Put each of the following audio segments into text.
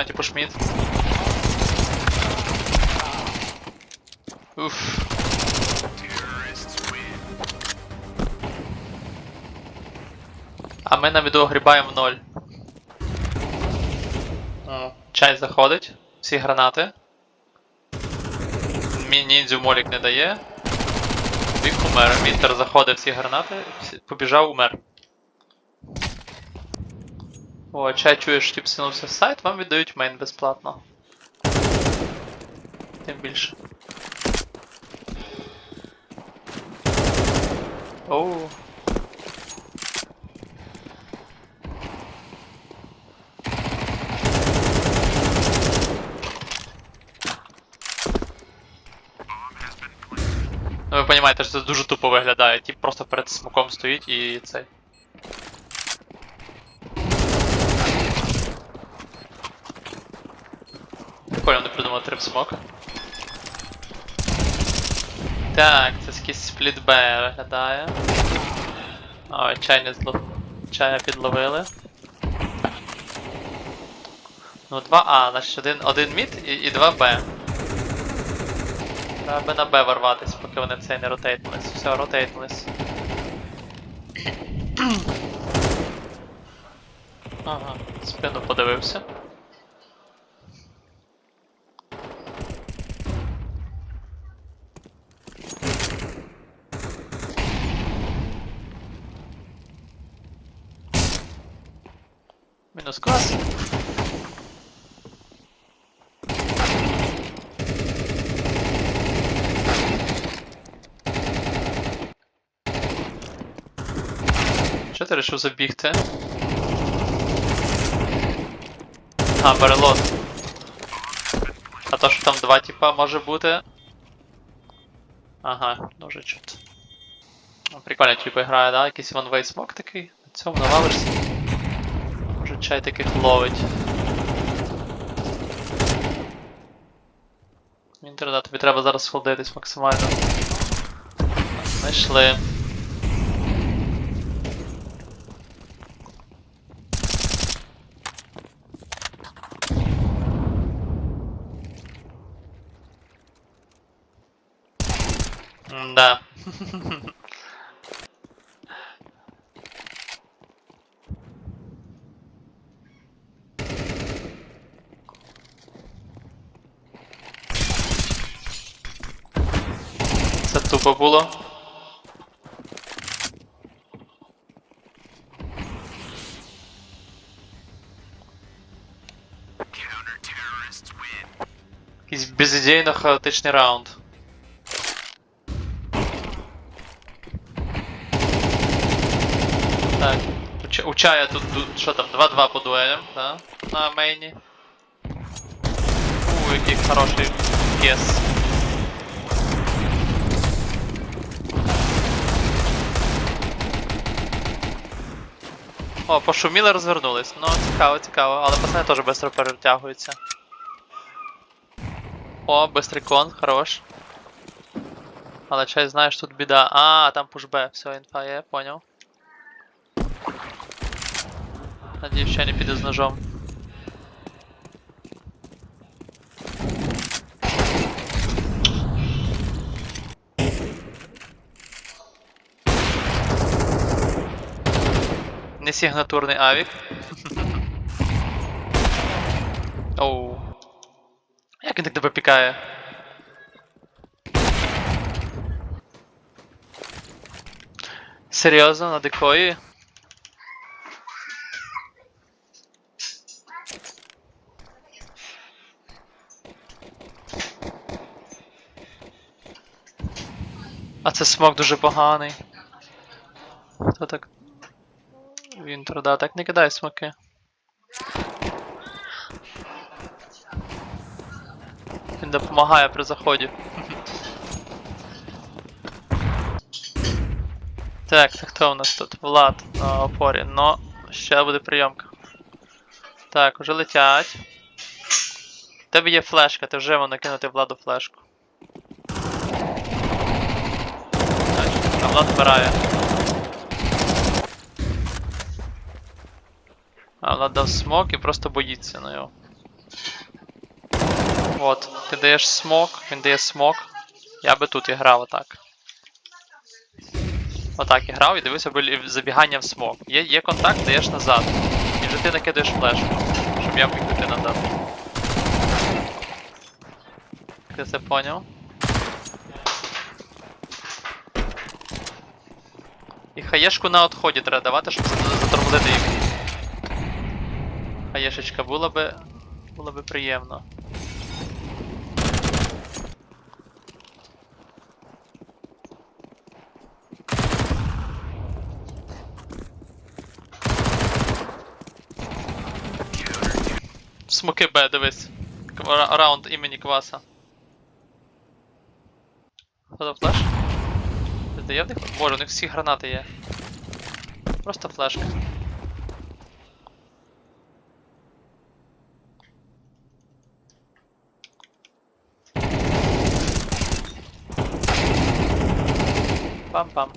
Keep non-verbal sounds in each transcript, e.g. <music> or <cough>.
Маті пошміт. Уф. А ми на відео грібаємо в ноль. Чай заходить. Всі гранати. Ніндзю молік не дає. Вік умер. Вінтер заходить всі гранати, побіжав, умер. О, чай чуєш, тип сунувся в сайт, вам віддають мейн безплатно. Тим більше. Оу. Ну ви розумієте, що це дуже тупо виглядає. Тип просто перед смоком стоїть і цей. Прикольно трип смока. Так, це якийсь спліт Б виглядає. Ой, чай не злов... Чая підловили. Ну 2А, значить один, один мід і, і 2 Б. Треба би на Б ворватись, поки вони цей не ротейтнулись. Все, ротейтнулись. Ага, спину подивився. Мінус клас. Що ти вирішив забігти? А, перелот. А то, що там два типа може бути. Ага, дуже чути. Ну, Прикольно, типу грає, да? Якийсь one way смок такий. На цьому навалишся. Може чай таких ловить. Вінтер, да, тобі треба зараз сходитись максимально. Знайшли. Да. Це тупо було. Якийсь безідейно хаотичний раунд. Чая тут, що там, 2-2 по дуелям, да? На мейні. У, який хороший кес. О, пошуміли, розвернулись. Ну, цікаво, цікаво, але пацани теж швидко перетягуються. О, бистрий кон, хорош. Але чай знаєш, тут біда. А, там пушбе, все, інфа є, поняв. Надіюсь, я не піду з ножом. Несігнатурний авік. <laughs> Оу. Як він так тебе пікає? Серйозно, на декої? Це смок дуже поганий. Хто так? Вінтер, да, так не кидай смоки. Він допомагає при заході. <laughs> Так, це хто у нас тут? Влад на опорі, но ще буде прийомка. Так, уже летять. У тебе є флешка, ти вже можна кинути Владу флешку. Так, а Влад вбирає. А Влад дав смок і просто боїться на його. От, ти даєш смок, він дає смок. Я би тут і грав отак. Отак і грав і дивився би забігання в смок. Є, є контакт, даєш назад. І вже ти накидаєш флешку, щоб я міг піти назад. Ти це поняв? І хаєшку на отході треба давати, щоб за- затормозити їх. Хаєшечка була би. Було би приємно. Смоки Б, дивись. Раунд імені Кваса. Флеш? Ти є в них? Боже, у них всі гранати є. Просто флешка. Пам-пам.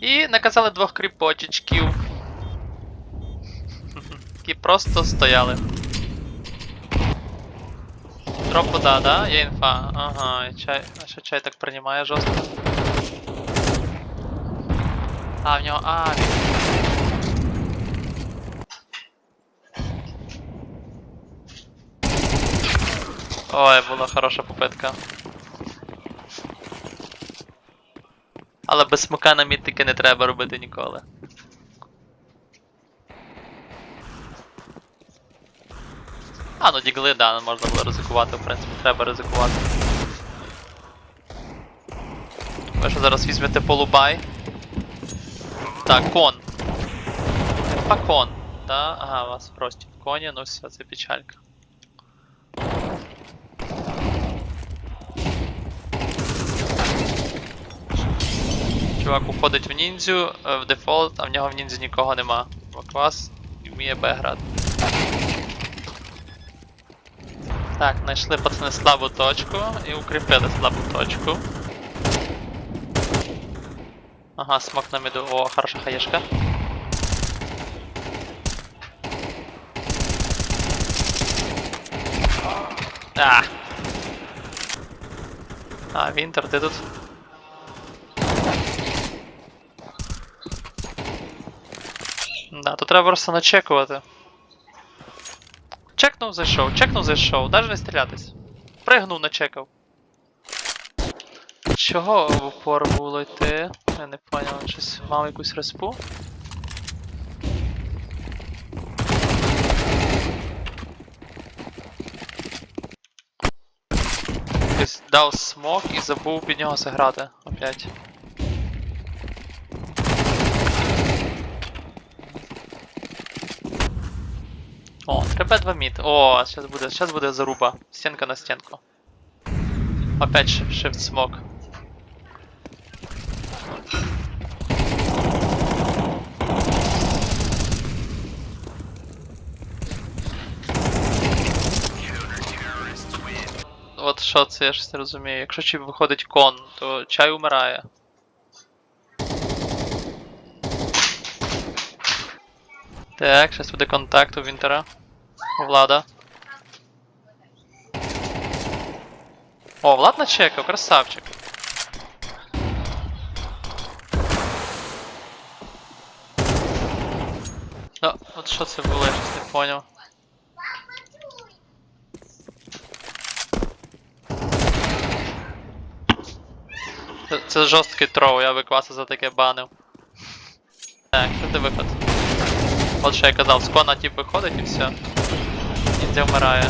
І наказали двох кріпочечків. <laughs> Які просто стояли. Дроп вода, да? Є інфа. Ага, і чай. А що чай так приймає жорстко? А, в нього. А. Ой, була хороша попитка. Але без смока на мітики не треба робити ніколи. А, ну дігли, да, можна було ризикувати, в принципі, треба ризикувати. Ви що зараз візьмете полубай? Так, кон. Па кон. Да? Ага, вас прості в коні, ну все, це печалька. Чувак уходить в ніндзю, е, в дефолт, а в нього в ніндзі нікого нема. Бо клас і вміє Б грати. Так, знайшли пацани слабу точку і укріпили слабу точку. Ага, смок на міду. О, хороша хаєшка. А. А, Вінтер, ти тут? Да, тут треба просто начекувати. Чекнув, зайшов, чекнув, зайшов, навіть не стрілятись. Пригнув, начекав. Чого в упор було йти? Я не поняв, щось мав якусь респу. Дав смок і забув під нього зіграти опять. О, треба 2 мід. О, сейчас буде, сейчас буде заруба. Стінка на стінку. Опять shift, смок. От що це, я щось не розумію. Якщо чіп виходить кон, то чай умирає. Так, зараз буде контакт у Вінтера. Влада. О, Влад начекав, красавчик. Да, от що це було, я щось не поняв. Це, це жорсткий трол, я би кваса за таке банив. Так, що ти виход? От що я казав, з кона тип виходить і все. Ніндзя вмирає.